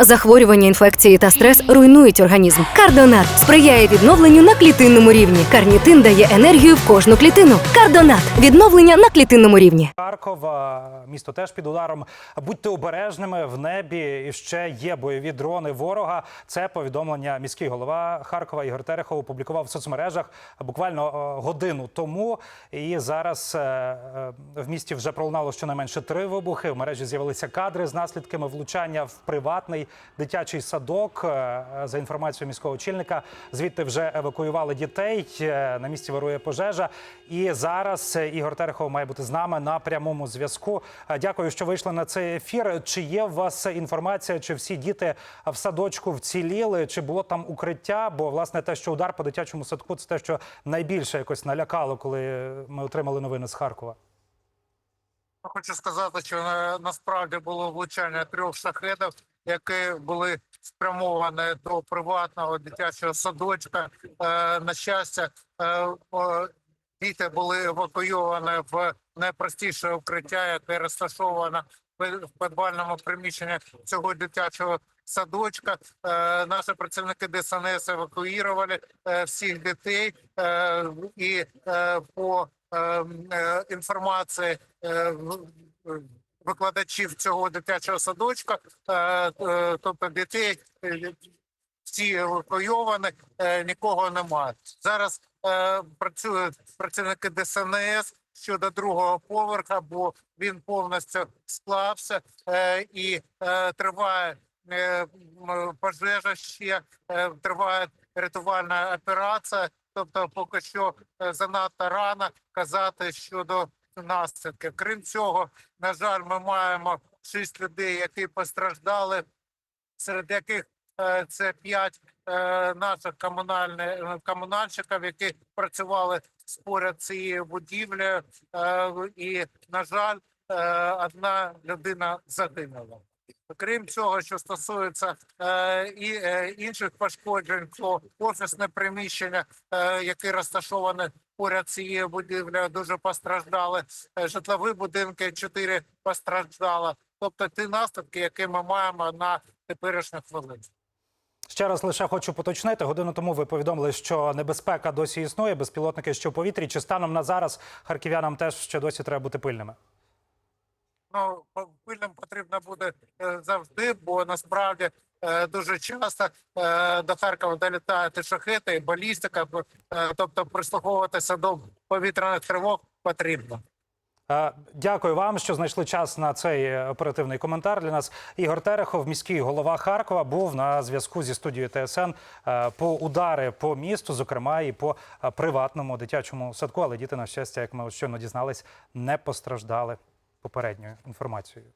Захворювання, інфекції та стрес руйнують організм. Кардонат сприяє відновленню на клітинному рівні. Карнітин дає енергію в кожну клітину. Кардонат відновлення на клітинному рівні. Харков, місто теж під ударом. Будьте обережними в небі. І ще є бойові дрони ворога. Це повідомлення міський голова Харкова Ігор Терехов опублікував в соцмережах буквально годину тому. І зараз е, е, в місті вже пролунало щонайменше три вибухи. В мережі з'явилися кадри з наслідками влучання в приватний дитячий садок. Е, За інформацією міського очільника, звідти вже евакуювали дітей. Е, На місці вирує пожежа. І зараз е, Ігор Терехов має бути з нами на прямому зв'язку. Е, Дякую, що вийшли на цей ефір. Чи є у вас інформація, чи всі діти в садочку вціліли, чи було там укриття? Бо власне те, що удар по дитячому садку, це те, що найбільше якось налякало, коли ми отримали новини з Харкова. Хочу сказати, що насправді було влучання трьох шахедів, які були спрямовані до приватного дитячого садочка. Е, на щастя, е, діти були евакуйовані в найпростіше укриття, яке розташоване в підвальному приміщенні цього дитячого садочка. Е, наші працівники ДСНС евакуювали всіх дітей і по е, е, інформації викладачів цього дитячого садочка, е, е, тобто дітей е, всі евакуйовані, нікого немає. Зараз працюють працівники ДСНС щодо другого поверха, бо він повністю склався і триває пожежа ще триває рятувальна операція. Тобто, поки що занадто рано казати щодо наслідків. Крім цього, на жаль, ми маємо шість людей, які постраждали, серед яких е, це п'ять е, наших комунальщиків, які працювали споряд цією будівлею, е, і на жаль, одна людина загинула. Крім цього, що стосується е, і е, інших пошкоджень, то офісне приміщення, е, яке розташоване поряд цією будівлею, дуже постраждали. Е, житлові будинки чотири постраждало. Тобто ті наслідки, які ми маємо на теперішню хвилину. Ще раз лише хочу поточнити. Годину тому ви повідомили, що небезпека досі існує, безпілотники ще в повітрі. Чи станом на зараз харків'янам теж ще досі треба бути пильними? Ну, пильним потрібно буде завжди, бо насправді е, дуже часто е, до Харкова долітають і шахети, і балістика. е, Тобто прислуховуватися до повітряних тривог потрібно. Е, Дякую вам, що знайшли час на цей е, оперативний коментар. Для нас Ігор Терехов, міський голова Харкова, був на зв'язку зі студією ТСН е, по удари по місту, зокрема і по е, приватному дитячому садку. Але діти, на щастя, як ми щойно дізнались, не постраждали попередньою інформацією.